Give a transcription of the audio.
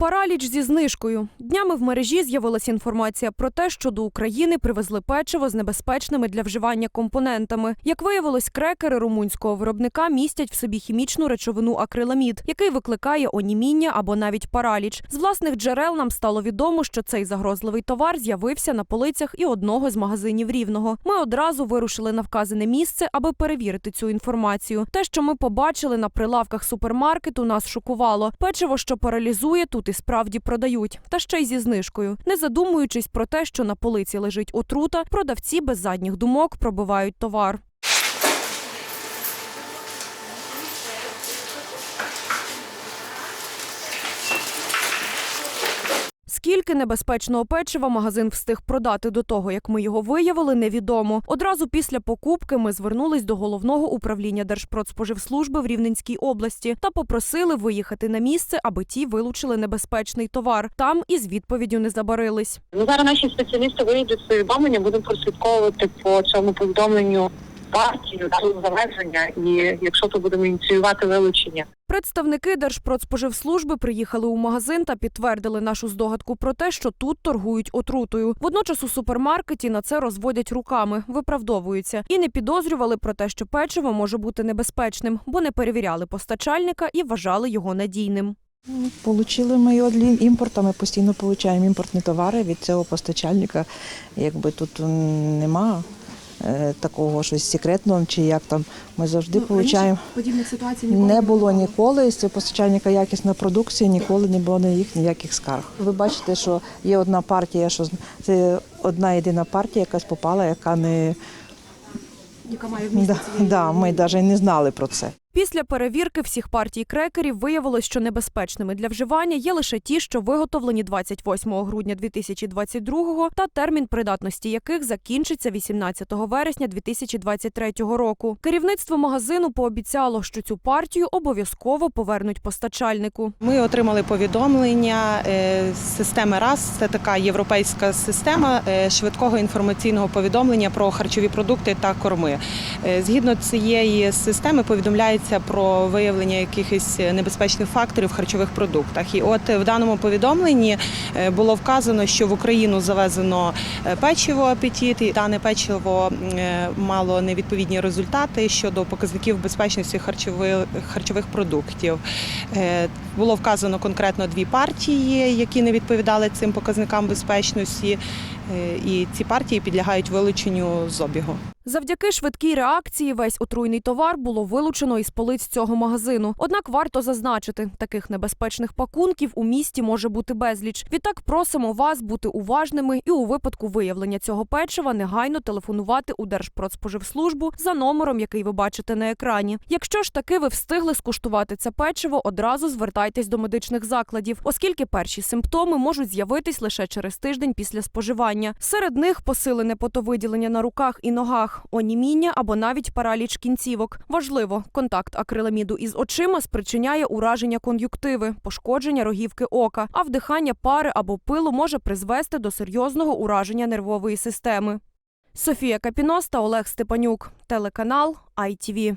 Параліч зі знижкою. Днями в мережі з'явилася інформація про те, що до України привезли печиво з небезпечними для вживання компонентами. Як виявилось, крекери румунського виробника містять в собі хімічну речовину акриламід, який викликає оніміння або навіть параліч. З власних джерел нам стало відомо, що цей загрозливий товар з'явився на полицях і одного з магазинів рівного. Ми одразу вирушили на вказане місце, аби перевірити цю інформацію. Те, що ми побачили на прилавках супермаркету, нас шокувало. Печиво, що паралізує, тут і справді продають, та ще й зі знижкою. Не задумуючись про те, що на полиці лежить отрута, продавці без задніх думок пробивають товар. Скільки небезпечного печива магазин встиг продати до того, як ми його виявили, невідомо. Одразу після покупки ми звернулись до головного управління Держпродспоживслужби в Рівненській області та попросили виїхати на місце, аби ті вилучили небезпечний товар. Там із відповіддю не забарились. Ну, зараз наші спеціалісти виїдуть свої бавлення, будемо прослідковувати по цьому повідомленню партію дату завершення, і якщо то будемо ініціювати вилучення. Представники Держпродспоживслужби приїхали у магазин та підтвердили нашу здогадку про те, що тут торгують отрутою. Водночас у супермаркеті на це розводять руками, виправдовуються і не підозрювали про те, що печиво може бути небезпечним, бо не перевіряли постачальника і вважали його надійним. Получили ми його для імпорту, ми постійно отримуємо імпортні товари від цього постачальника. Якби тут нема такого щось секретного чи як там. Ми завжди отримуємо. подібних ситуацій Не було ніколи з постачальника якісна продукція, ніколи не було на їх ніяких скарг. Ви бачите, що є одна партія, що це одна єдина партія, якась попала, яка не яка має да, да, ми навіть не знали про це. Після перевірки всіх партій крекерів виявилось, що небезпечними для вживання є лише ті, що виготовлені 28 грудня 2022 та термін придатності яких закінчиться 18 вересня 2023 року. Керівництво магазину пообіцяло, що цю партію обов'язково повернуть постачальнику. Ми отримали повідомлення е, з системи РАС. Це така європейська система е, швидкого інформаційного повідомлення про харчові продукти та корми. Е, Згідно цієї системи повідомляється про виявлення якихось небезпечних факторів в харчових продуктах. І от в даному повідомленні е, було вказано, що в Україну завезено е, печиво апетит, і дане печиво е, мало невідповідні результати щодо показників безпечності харчових харчових продуктів. Було вказано конкретно дві партії, які не відповідали цим показникам безпечності, і ці партії підлягають вилученню з обігу. Завдяки швидкій реакції весь отруйний товар було вилучено із полиць цього магазину. Однак варто зазначити, таких небезпечних пакунків у місті може бути безліч. Відтак просимо вас бути уважними і у випадку виявлення цього печива негайно телефонувати у Держпродспоживслужбу за номером, який ви бачите на екрані. Якщо ж таки ви встигли скуштувати це печиво, одразу звертайтесь до медичних закладів, оскільки перші симптоми можуть з'явитись лише через тиждень після споживання. Серед них посилене потовиділення на руках і ногах, оніміння або навіть параліч кінцівок. Важливо, контакт акриламіду із очима спричиняє ураження кон'юктиви, пошкодження рогівки ока, а вдихання пари або пилу може призвести до серйозного ураження нервової системи. Софія Капіноста, Олег Степанюк, телеканал ITV.